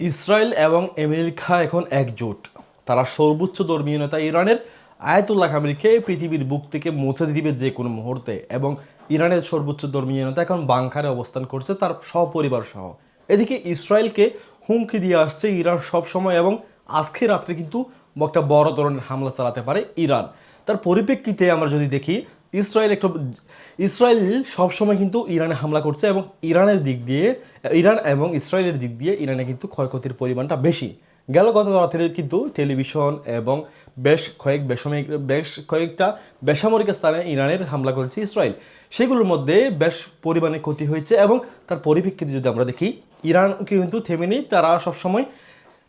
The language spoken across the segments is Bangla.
ইসরায়েল এবং আমেরিকা এখন একজোট। তারা সর্বোচ্চ ধর্মীয় নেতা ইরানের আয়াতুল্লাহ খামেরিকে পৃথিবীর বুক থেকে মুছে দিবে যে কোনো মুহূর্তে এবং ইরানের সর্বোচ্চ ধর্মীয় নেতা এখন বাংকারে অবস্থান করছে তার সপরিবার সহ এদিকে ইসরায়েলকে হুমকি দিয়ে আসছে ইরান সব সময় এবং আজকে রাত্রে কিন্তু একটা বড় ধরনের হামলা চালাতে পারে ইরান। তার পরিপ্রেক্ষিতে আমরা যদি দেখি, ইসরায়েল একটু ইসরায়েল সবসময় কিন্তু ইরানে হামলা করছে এবং ইরানের দিক দিয়ে ইরান এবং ইসরায়েলের দিক দিয়ে ইরানে কিন্তু ক্ষয়ক্ষতির পরিমাণটা বেশি। গেল গত রাতের কিন্তু টেলিভিশন এবং বেশ কয়েক বেসামরিক, বেশ কয়েকটা বেসামরিক স্থানে ইরানের হামলা করেছে ইসরায়েল। সেগুলোর মধ্যে বেশ পরিমাণে ক্ষতি হয়েছে এবং তার পরিপ্রেক্ষিতে যদি আমরা দেখি, ইরান কিন্তু থেমে নেই, তারা সবসময়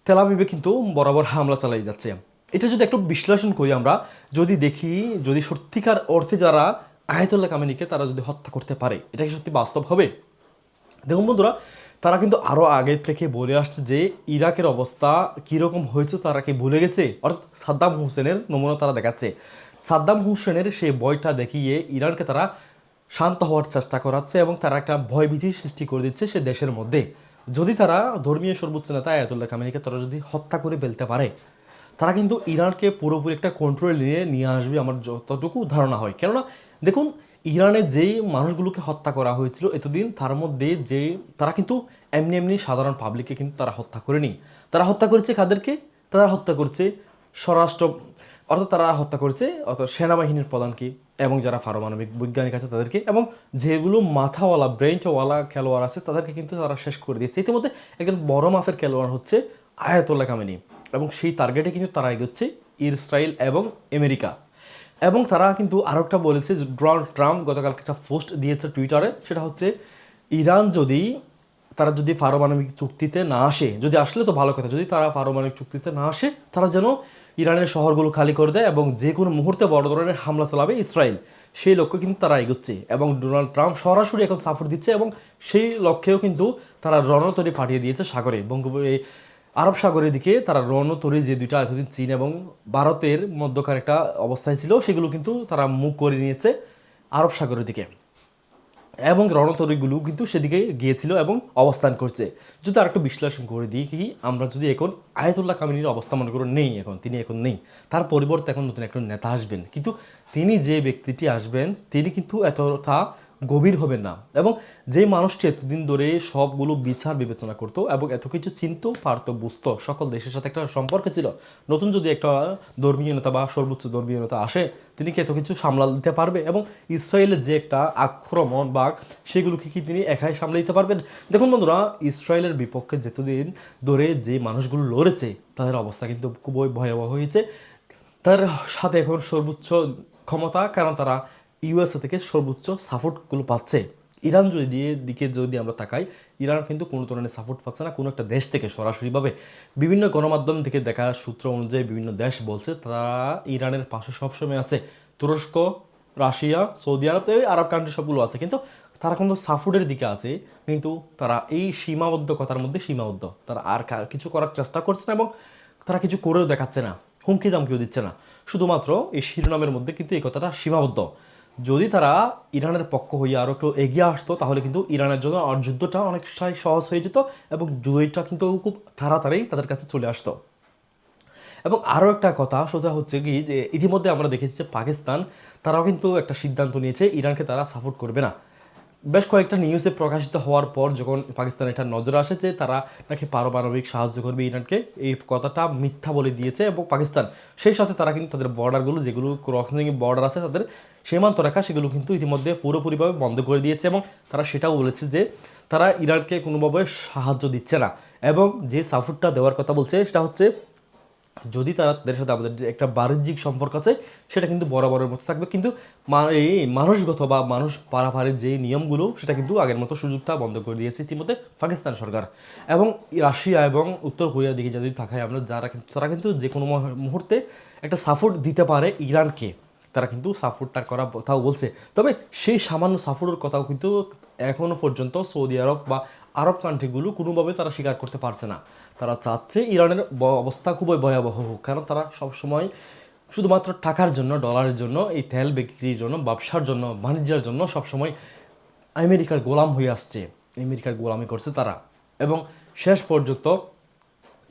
তেলাবিবে কিন্তু বরাবর হামলা চালাই যাচ্ছে। এটা যদি একটু বিশ্লেষণ করি আমরা, যদি দেখি, যদি সত্যিকার অর্থে যারা আয়াতুল্লাহ কামিনীকে তারা যদি হত্যা করতে পারে, এটা কি সত্যি বাস্তব হবে? দেখুন বন্ধুরা, তারা কিন্তু আরও আগে থেকে বলে আসছে যে ইরাকের অবস্থা কীরকম হয়েছে তারা কি ভুলে গেছে? অর্থাৎ সাদ্দাম হোসেনের নমুনা তারা দেখাচ্ছে। সাদ্দাম হোসেনের সেই বয়টা দেখিয়ে ইরানকে তারা শান্ত হওয়ার চেষ্টা করাচ্ছে এবং তারা একটা ভয়ভীতি সৃষ্টি করে দিচ্ছে সে দেশের মধ্যে। যদি তারা ধর্মীয় সর্বোচ্চ নেতা আয়াতুল্লাহ কামিনীকে তারা যদি হত্যা করে ফেলতে পারে, তারা কিন্তু ইরানকে পুরোপুরি একটা কন্ট্রোল নিয়ে নিয়ে আসবে আমার যতটুকু ধারণা হয়। কেননা, দেখুন ইরানে যেই মানুষগুলোকে হত্যা করা হয়েছিল এতদিন তার মধ্যে যে তারা কিন্তু এমনি এমনি সাধারণ পাবলিককে কিন্তু তারা হত্যা করেনি। তারা হত্যা করেছে কাদেরকে? তারা হত্যা করছে স্বরাষ্ট্র, অর্থাৎ তারা হত্যা করেছে, অর্থাৎ সেনাবাহিনীর প্রধানকে এবং যারা পারমাণবিক বৈজ্ঞানিক আছে তাদেরকে এবং যেগুলো মাথাওয়ালা ব্রেনটাওয়ালা খেলোয়াড় আছে তাদেরকে কিন্তু তারা শেষ করে দিয়েছে। ইতিমধ্যে একজন বড় মাফের খেলোয়াড় হচ্ছে আয়াতুল্লাহ কামিনী এবং সেই টার্গেটে কিন্তু তারা এগোচ্ছে ইসরায়েল এবং আমেরিকা। এবং তারা কিন্তু আরও একটা বলেছে ডোনাল্ড ট্রাম্প গতকাল একটা পোস্ট দিয়েছে টুইটারে, সেটা হচ্ছে, ইরান যদি, তারা যদি পারমাণবিক চুক্তিতে না আসে, যদি আসলে তো ভালো কথা, যদি তারা পারমাণবিক চুক্তিতে না আসে, তারা যেন ইরানের শহরগুলো খালি করে দেয় এবং যে কোনো মুহূর্তে বড় ধরনের হামলা চালাবে ইসরায়েল। সেই লক্ষ্যে কিন্তু তারা এগোচ্ছে এবং ডোনাল্ড ট্রাম্প সরাসরি এখন সাপোর্ট দিচ্ছে এবং সেই লক্ষ্যেও কিন্তু তারা রণতরী পাঠিয়ে দিয়েছে সাগরে। বঙ্গোপ আরব সাগরের দিকে তারা রণতরী যে দুইটা এতদিন চীন এবং ভারতের মধ্যকার একটা অবস্থায় ছিল, সেগুলো কিন্তু তারা মুখ করে নিয়েছে আরব সাগরের দিকে। এবং রণতরীগুলো কিন্তু সেদিকে গিয়েছিল এবং অবস্থান করছে। যদি আরেকটু বিশ্লেষণ করে দিই কি, আমরা যদি এখন আয়াতুল্লাহ কামিনীর অবস্থা মনে করো নেই এখন, তিনি এখন নেই। তার পরিবর্তে এখন নতুন একজন নেতা আসবেন। কিন্তু তিনি যে ব্যক্তিটি আসবেন, তিনি কিন্তু এতটা গভীর হবেন না। এবং যে মানুষটি এতদিন ধরে সবগুলো বিচার বিবেচনা করতো এবং এত কিছু চিনতেও পারতো, বুঝতো, সকল দেশের সাথে একটা সম্পর্ক ছিল, নতুন যদি একটা ধর্মীয় নেতা বা সর্বোচ্চ ধর্মীয় নেতা আসে, তিনি কি এত কিছু সামলা দিতে পারবে? এবং ইসরায়েলের যে একটা আক্রমণ বা সেগুলোকে কি তিনি একাই সামলে দিতে পারবেন? দেখুন বন্ধুরা, ইসরায়েলের বিপক্ষে যেতদিন ধরে যে মানুষগুলো লড়েছে, তাদের অবস্থা কিন্তু খুবই ভয়াবহ হয়েছে। তার সাথে এখন সর্বোচ্চ ক্ষমতা, কারণ তারা ইউএসএ থেকে সর্বোচ্চ সাপোর্টগুলো পাচ্ছে। ইরান যদি দিকে যদি আমরা তাকাই, ইরান কিন্তু কোনো ধরনের সাপোর্ট পাচ্ছে না, কোনো একটা দেশ থেকে সরাসরিভাবে। বিভিন্ন গণমাধ্যম থেকে দেখা সূত্র অনুযায়ী বিভিন্ন দেশ বলছে, তারা ইরানের পাশে সবসময় আছে। তুরস্ক, রাশিয়া, সৌদি আরব, এই আরব কান্ট্রি সবগুলো আছে, কিন্তু তারা কিন্তু সাপোর্টের দিকে আছে, কিন্তু তারা এই সীমাবদ্ধকতার মধ্যে সীমাবদ্ধ। তারা আর কিছু করার চেষ্টা করছে না এবং তারা কিছু করেও দেখাচ্ছে না হুমকি দামকিও দিচ্ছে না। শুধুমাত্র এই শিরোনামের মধ্যে কিন্তু এই কথাটা সীমাবদ্ধ। যদি তারা ইরানের পক্ষ হয়ে আরও একটু এগিয়ে আসতো, তাহলে কিন্তু ইরানের জন্য আর যুদ্ধটা অনেকটাই সহজ হয়ে যেত এবং জয়টা কিন্তু খুব তাড়াতাড়ি তাদের কাছে চলে আসতো। এবং আরও একটা কথা, সেটা হচ্ছে কি যে ইতিমধ্যে আমরা দেখেছি যে পাকিস্তান, তারাও কিন্তু একটা সিদ্ধান্ত নিয়েছে, ইরানকে তারা সাপোর্ট করবে না। বেশ কয়েকটা নিউজে প্রকাশিত হওয়ার পর যখন পাকিস্তান এটা নজরে আসে যে তারা নাকি পারমাণবিক সাহায্য করবে ইরানকে, এই কথাটা মিথ্যা বলে দিয়েছে এবং পাকিস্তান, সেই সাথে তারা কিন্তু তাদের বর্ডারগুলো যেগুলো ক্রসিং বর্ডার আছে, তাদের সীমান্ত রেখা, সেগুলো কিন্তু ইতিমধ্যে পুরোপুরিভাবে বন্ধ করে দিয়েছে এবং তারা সেটাও বলেছে যে তারা ইরানকে কোনোভাবে সাহায্য দিচ্ছে না এবং যে সাপোর্টটা দেওয়ার কথা বলছে, সেটা হচ্ছে যদি তারা তাদের সাথে আমাদের একটা বাণিজ্যিক সম্পর্ক আছে, সেটা কিন্তু বরাবরের মতো থাকবে। কিন্তু এই মানুষগত বা মানুষ পারাপারের যে নিয়মগুলো, সেটা কিন্তু আগের মতো সুযোগটা বন্ধ করে দিয়েছে ইতিমধ্যে পাকিস্তান সরকার। এবং রাশিয়া এবং উত্তর কোরিয়ার দিকে যদি থাকায় আমরা, যারা কিন্তু, তারা কিন্তু যে কোনো মুহূর্তে একটা সাপোর্ট দিতে পারে ইরানকে। তারা কিন্তু সাপোর্টটা করা কথাও বলছে। তবে সেই সামান্য সাপোর্টের কথাও কিন্তু এখনও পর্যন্ত সৌদি আরব বা আরব কান্ট্রিগুলো কোনোভাবে তারা স্বীকার করতে পারছে না। তারা চাচ্ছে ইরানের অবস্থা খুবই ভয়াবহ হোক, কারণ তারা সবসময় শুধুমাত্র টাকার জন্য ডলারের জন্য, এই তেল বিক্রির জন্য, ব্যবসার জন্য, বাণিজ্যের জন্য সবসময় আমেরিকার গোলাম হয়ে আসছে, আমেরিকার গোলামি করছে তারা। এবং শেষ পর্যন্ত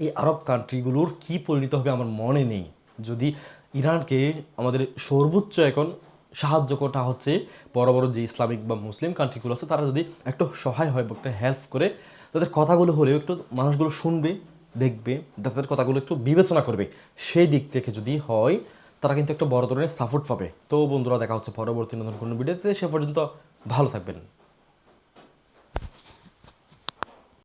এই আরব কান্ট্রিগুলোর কি পরিণত হবে আমার মনে নেই। যদি ইরানকে আমাদের সর্বোচ্চ এখন সাহায্য করা হচ্ছে বড় বড় যে ইসলামিক বা মুসলিম কান্ট্রিগুলো আছে, তারা যদি একটু সহায় হয় বা একটা হেল্প করে, তাদের কথাগুলো হলেও একটু মানুষগুলো শুনবে, দেখবে, তাদের কথাগুলো একটু বিবেচনা করবে। সেই দিক থেকে যদি হয়, তারা কিন্তু একটা বড় ধরনের সাপোর্ট পাবে। তো বন্ধুরা, দেখা হচ্ছে পরবর্তী নতুন কোনো ভিডিওতে সে পর্যন্ত ভালো থাকবেন।